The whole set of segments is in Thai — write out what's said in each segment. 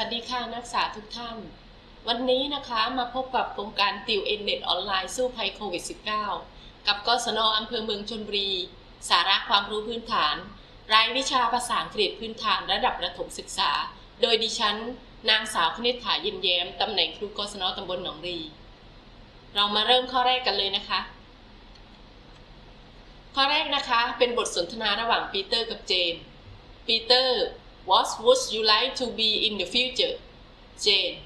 วัสดีค่ะนักศึกษาทุกท่าน วันนี้นะคะมาพบกับโครงการติวเอ็นเน็ตออนไลน์สู้ภัยโควิด -19 กับกศนอำเภอเมืองชนบุรี สาระความรู้พื้นฐาน รายวิชาภาษาอังกฤษพื้นฐานระดับประถมศึกษา โดยดิฉัน นางสาวคณิษฐาเย็นแย้มตำแหน่งครูกศนตำบลหนองรี เรามาเริ่มข้อแรกกันเลยนะคะ ข้อแรกนะคะเป็นบทสนทนาระหว่างปีเตอร์กับเจนปีเตอร์ What would you like to be in the future? Jane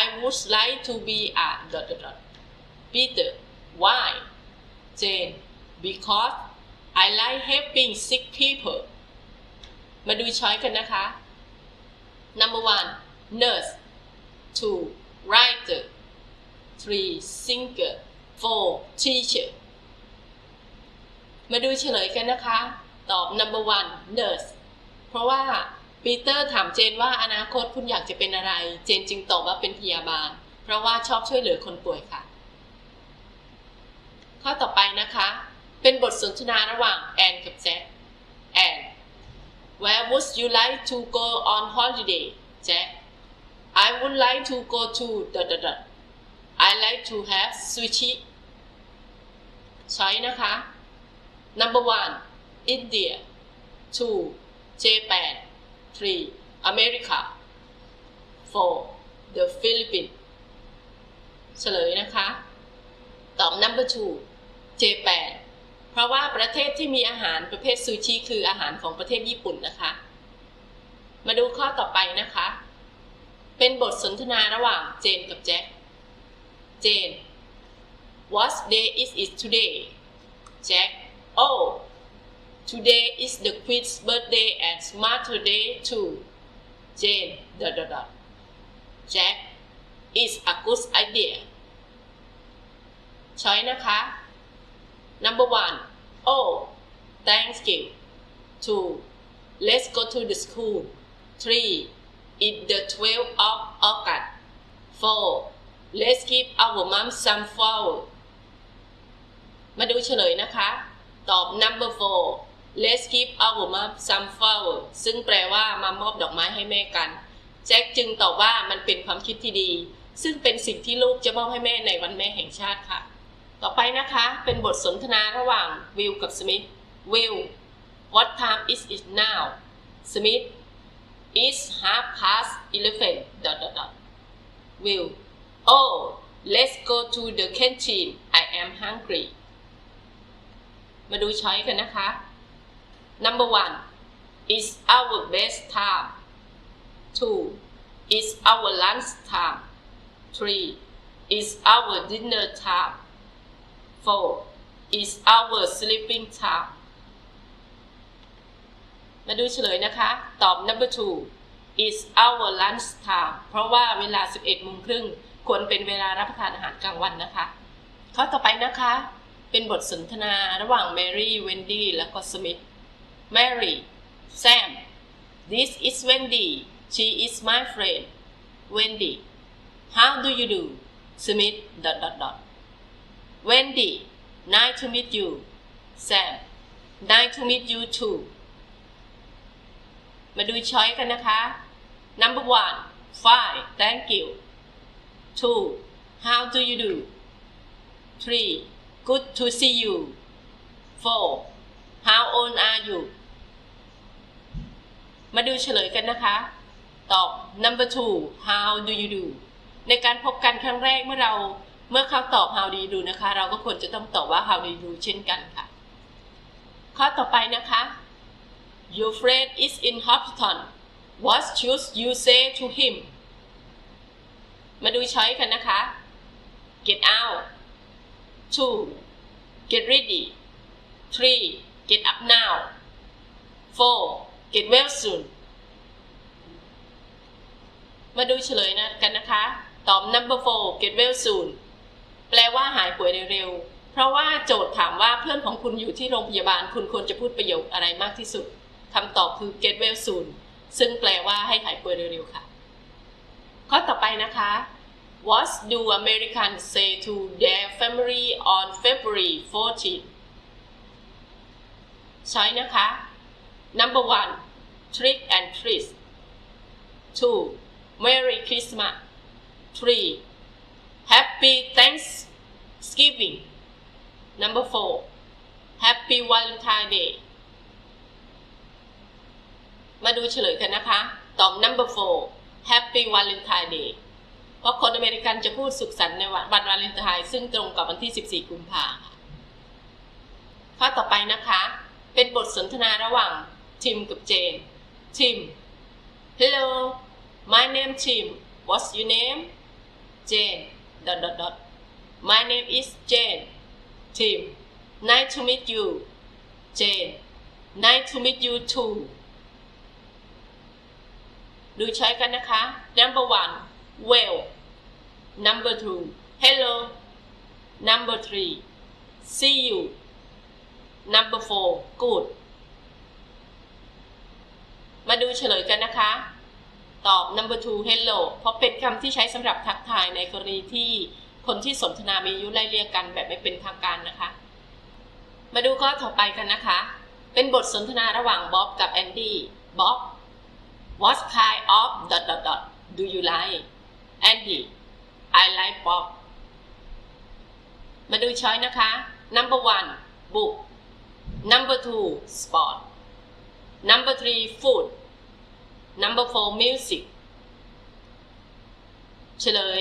I would like to be a dot dot dot Peter Why? Jane Because I like helping sick people มาดูช้อยกันนะคะ Number one Nurse two Writer three Singer four Teacher มาดูเฉลยกันนะคะ ตอบ number one nurse เพราะว่าปีเตอร์ถามเจนว่าอนาคตคุณอยากจะเป็นอะไร เจนจึงตอบว่าเป็นพยาบาล เพราะว่าชอบช่วยเหลือคนป่วยค่ะ ข้อต่อไปนะคะ เป็นบทสนทนาระหว่างแอนกับแจ็คแอน Where would you like to go on holiday Jack I would like to go to dot dot dot I like to have sushi ช้อยนะคะ Number one India two Japan three America four the Philippines เฉลยนะคะ ตอบ number two Japan เพราะว่าประเทศที่มีอาหารประเภทซูชิคืออาหารของประเทศญี่ปุ่นนะคะ มาดูข้อต่อไปนะคะ เป็นบทสนทนาระหว่างเจนกับแจ็ค เจน What day is it today Jack Oh today is the queen's birthday and smarter day too Jane dot dot dot Jack is a good idea ช้อยนะคะ number one oh thank you two let's go to the school three it's the 12th of August four let's give our mom some flower มาดูเฉลยนะคะ ตอบ number four let's give our mom some flower ซึ่งแปลว่ามามอบดอกไม้ให้แม่กัน แจ็คจึงตอบว่ามันเป็นความคิดที่ดี ซึ่งเป็นสิ่งที่ลูกจะมอบให้แม่ในวันแม่แห่งชาติค่ะ ต่อไปนะคะเป็นบทสนทนาระหว่างวิลกับสมิธวิล what time is it now สมิธ it's half past eleven dot dot dot will oh let's go to the canteen I am hungry มาดูช้อยกันนะคะ number one is our best time two is our lunch time three is our dinner time four is our sleeping time มาดูเฉลยนะคะ ตอบ number two is our lunch time เพราะว่าเวลา 11โมงครึ่งควรเป็นเวลารับประทานอาหารกลางวันนะคะ ข้อต่อไปนะคะ เป็นบทสนทนาระหว่างแมรี่ เวนดี้ และก็สมิธ Mary Sam this is Wendy she is my friend Wendy how do you do Smith dot dot dot Wendy nice to meet you Sam nice to meet you too มาดูช้อยกันนะคะ Number one fine thank you two how do you do three good to see you four how old are you มาดูเฉลยกันนะคะ ตอบ number two how do you do ในการพบกันครั้งแรกเมื่อเราเมื่อเขาตอบ how do you do นะคะ เราก็ควรจะต้องตอบว่า how do you do เช่นกันค่ะ ข้อต่อไปนะคะ Your friend is in hospital What should you say to him มาดูช้อยกันนะคะ Get out two Get ready three Get up now four Get well soon มาดูเฉลยนะกันนะคะ ตอบ number four Get well soon แปลว่าหายป่วยเร็วๆ เพราะว่าโจทย์ถามว่าเพื่อนของคุณอยู่ที่โรงพยาบาล คุณควรจะพูดประโยคอะไรมากที่สุดคำตอบคือ get well soon ซึ่งแปลว่าให้หายป่วยเร็วๆ ค่ะ ข้อต่อไปนะคะ What do Americans say to their family on February 14? ช้อยนะคะ Number one trick and treat two Merry Christmas 3 Happy Thanksgiving Number 4 Happy Valentine Day มาดูเฉลยกันนะคะตอบ number 4 Happy Valentine Day เพราะคนอเมริกันจะพูดสุขสันต์ในวันวันวาเลนไทน์ซึ่งตรงกับวันที่ 14 กุมภาค่ะข้อต่อไปนะคะ เป็นบทสนทนาระหว่างทิมกับเจน ทิม Hello my name Tim what's your name Jane dot dot dot my name is Jane Tim nice to meet you Jane nice to meet you too ดูใช้กันนะคะ number one well number two hello number three see you number four good มาดูเฉลยกันนะคะ ตอบ number two hello เพราะเป็นคำที่ใช้สำหรับทักทายในกรณีที่คนที่สนทนามีอายุไล่เรียกกันแบบไม่เป็นทางการนะคะ มาดูข้อต่อไปกันนะคะ เป็นบทสนทนาระหว่างบ๊อบกับแอนดี้บ๊อบ What kind of dot dot dot do you like Andy I like Bob มาดูช้อยนะคะ number one book number two sport number three food number four music เฉลย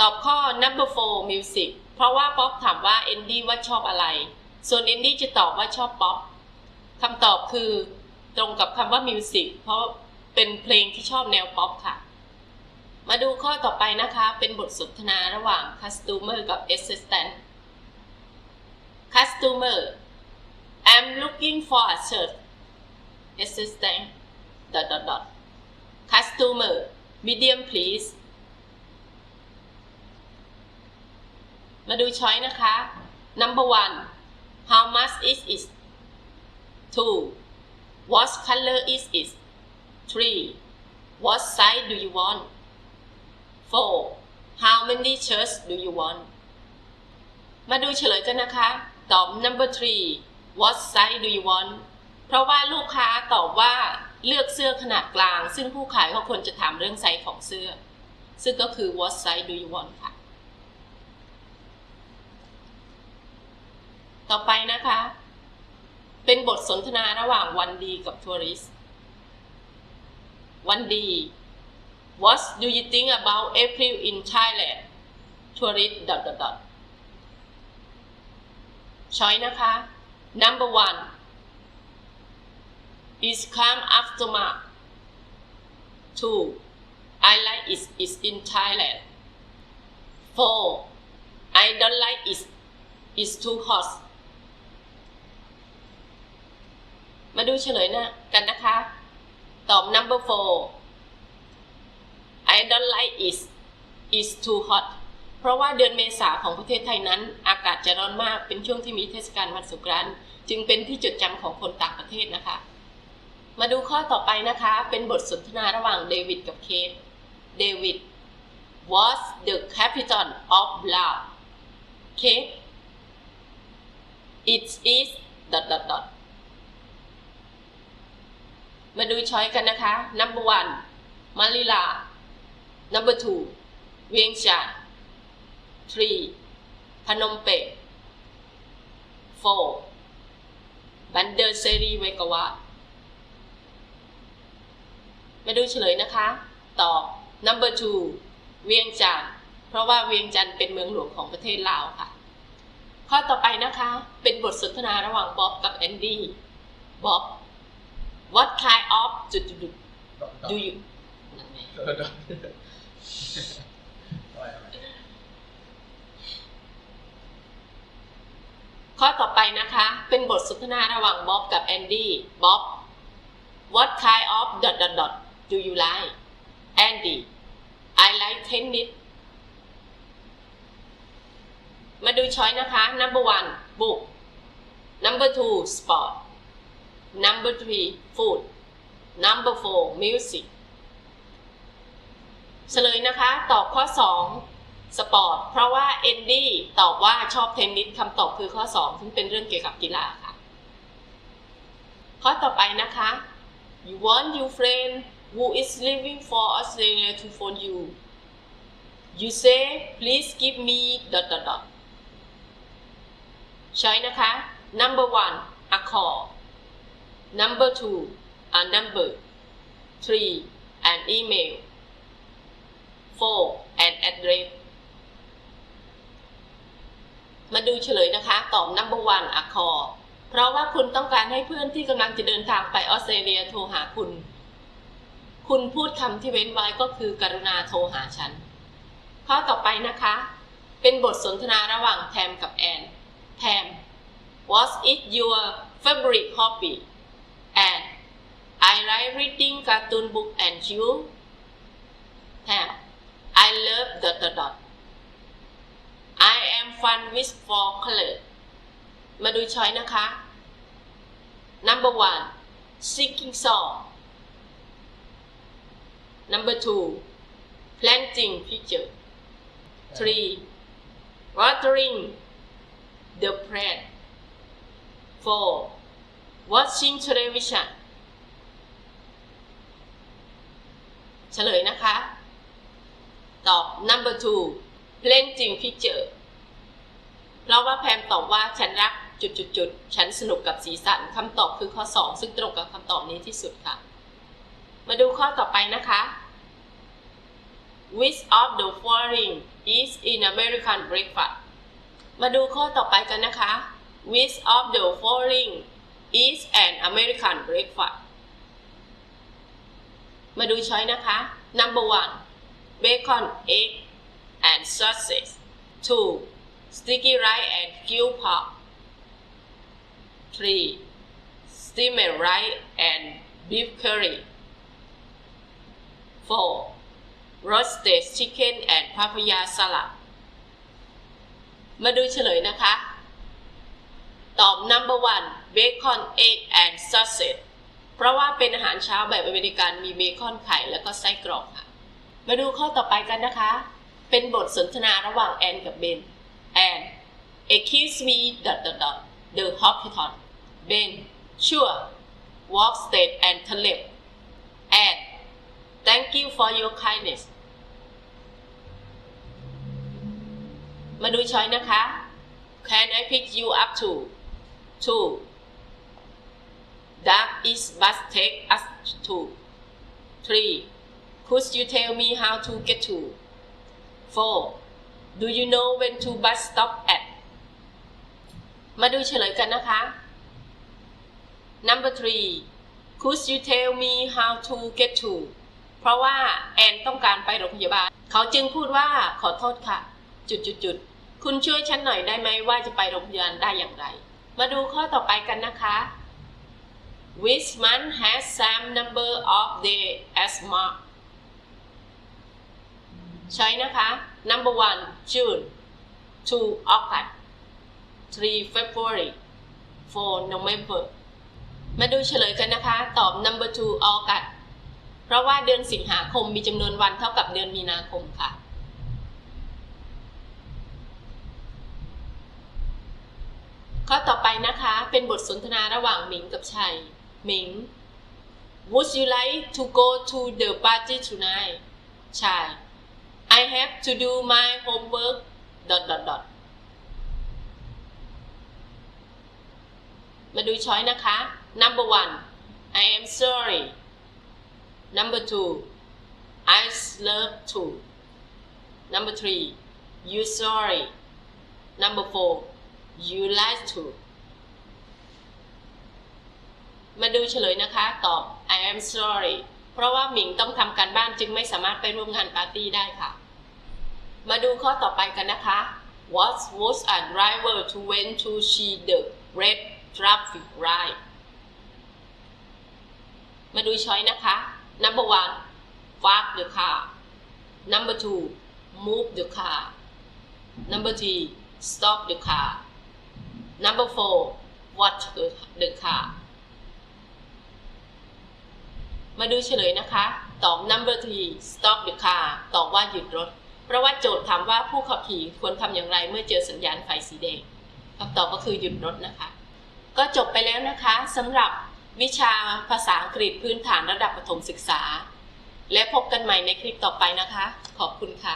ตอบข้อ number four music เพราะว่าป๊อปถามว่าเอนดี้ว่าชอบอะไร ส่วนเอนดี้จะตอบว่าชอบป๊อปคำตอบคือตรงกับคำว่า music เพราะเป็นเพลงที่ชอบแนวป๊อปค่ะ มาดูข้อต่อไปนะคะ เป็นบทสนทนาระหว่าง customer กับ assistant customer I'm looking for a shirt assistant dot dot dot customer medium please มาดูช้อยนะคะ number one how much is it two what color is it three what size do you want four how many shirts do you want มาดูเฉลยกันนะคะ ตอบ number three what size do you want เพราะว่าลูกค้าตอบว่าเลือกเสื้อขนาดกลาง ซึ่งผู้ขายเขาควรจะถามเรื่องไซส์ของเสื้อ ซึ่งก็คือ what size do you want ค่ะ ต่อไปนะคะ เป็นบทสนทนาระหว่างวันดีกับทัวริสวันดี What do you think about April in Thailand tourist dot dot dot ช้อยนะคะ number one is calm after March two I like it is in Thailand four I don't like it it's too hot มาดูเฉลยนะกันนะคะ ตอบ number four I don't like it is too hot เพราะว่าเดือนเมษาของประเทศไทยนั้น อากาศจะร้อนมากเป็นช่วงที่มีเทศกาลวันสงกรานต์จึงเป็นที่จดจำของคนต่างประเทศนะคะ มาดูข้อต่อไปนะคะ เป็นบทสนทนาระหว่างเดวิดกับเคทเดวิด was the capital of love เคท It is dot dot dot มาดูช้อยกันนะคะ number one มาลิลา number two เวียงจันทร์ three พนมเปญ four บันเดอร์เซรีเวกาวะ มาดูเฉลยนะคะ ตอบ number two เวียงจันทร์เพราะว่าเวียงจันทร์เป็นเมืองหลวงของประเทศลาวค่ะ ข้อต่อไปนะคะ เป็นบทสนทนาระหว่างบ๊อบกับแอนดี้บ๊อบ what kind of จุดจุด do you นั่นไง ข้อต่อไปนะคะ เป็นบทสนทนาระหว่างบ๊อบกับแอนดี้บ๊อบ What kind of dot dot dot do you like Andy I like tennis มาดูช้อยนะคะ number one book number two sport number three food number four music เฉลยนะคะ ตอบข้อ 2 สปอร์ต เพราะว่าเอนดี้ตอบว่าชอบเทนนิสคำตอบคือข้อ 2 ซึ่งเป็นเรื่องเกี่ยวกับกีฬาค่ะ ข้อต่อไปนะคะ you want your friend who is leaving for Australia to phone you you say please give me dot dot dot ใช้นะคะ number one a call number two a number three an email four an address มาดูเฉลยนะคะ ตอบ number one a call เพราะว่าคุณต้องการให้เพื่อนที่กำลังจะเดินทางไปออสเตรเลียโทรหาคุณ คุณพูดคำที่เว้นไว้ก็คือกรุณาโทรหาฉัน ข้อต่อไปนะคะ เป็นบทสนทนาระหว่างแทมกับแอน แทม What is your favorite hobby and I like reading cartoon book and you แทม I love dot dot dot I am fun with four color มาดูช้อยนะคะ number one singing song number two planting picture three watering the plant four watching television เฉลยนะคะ ตอบ number two planting picture เพราะว่าแพมตอบว่าฉันรักจุดจุดจุดๆๆฉันสนุกกับสีสันคำตอบคือข้อ 2 ซึ่งตรงกับคำตอบนี้ที่สุดค่ะ มาดูข้อต่อไปนะคะ Which of the following is in American breakfast มาดูข้อต่อไปกันนะคะ Which of the following is an American breakfast มาดูช้อยนะคะ Number one bacon egg and sausage two sticky rice and grilled pork three steamed rice and beef curry four roasted chicken and papaya salad มาดูเฉลยนะคะ ตอบ number one bacon egg and sausage เพราะว่าเป็นอาหารเช้าแบบอเมริกันมีเบคอนไข่แล้วก็ไส้กรอกค่ะ มาดูข้อต่อไปกันนะคะ เป็นบทสนทนาระหว่างแอนกับเบนแอน excuse me dot dot dot the hospital เบน sure walk straight and turn left แอน thank you for your kindness มาดูช้อยนะคะ Can I pick you up to two That is bus take us to three Could you tell me how to get to four Do you know when to bus stop at มาดูเฉลยกันนะคะ Number three Could you tell me how to get to เพราะว่าแอนต้องการไปโรงพยาบาล เขาจึงพูดว่าขอโทษค่ะ จุดจุดจุดคุณช่วยฉันหน่อยได้ไหมว่าจะไปโรงพยาบาลได้อย่างไร มาดูข้อต่อไปกันนะคะ Which month has same number of day as March ใช้นะคะ number one June two August three February four November มาดูเฉลยกันนะคะ ตอบ number two August ราะว่าเดือนสิงหาคมมีจำนวนวันเท่ากับเดือนมีนาคมค่ะ ข้อต่อไปนะคะ เป็นบทสนทนาระหว่างหมิงกับชัยหมิง Would you like to go to the party tonight ชัย I have to do my homework dot dot dot มาดูช้อยนะคะ number one I am sorry number two I love to number three you sorry number four you like to มาดูเฉลยนะคะ ตอบ I am sorry เพราะว่าหมิงต้องทำการบ้านจึงไม่สามารถไปร่วมงานปาร์ตี้ได้ค่ะ มาดูข้อต่อไปกันนะคะ What was a driver to went to see the red traffic light มาดูช้อยนะคะ number one park the car number two move the car number three stop the car number four watch the, car มาดูเฉลยนะคะ ตอบ number three stop the car ตอบว่าหยุดรถ เพราะว่าโจทย์ถามว่าผู้ขับขี่ควรทำอย่างไรเมื่อเจอสัญญาณไฟสีแดงคำตอบก็คือหยุดรถนะคะ ก็จบไปแล้วนะคะสำหรับ วิชาภาษาอังกฤษพื้นฐานระดับประถมศึกษา และพบกันใหม่ในคลิปต่อไปนะคะ ขอบคุณค่ะ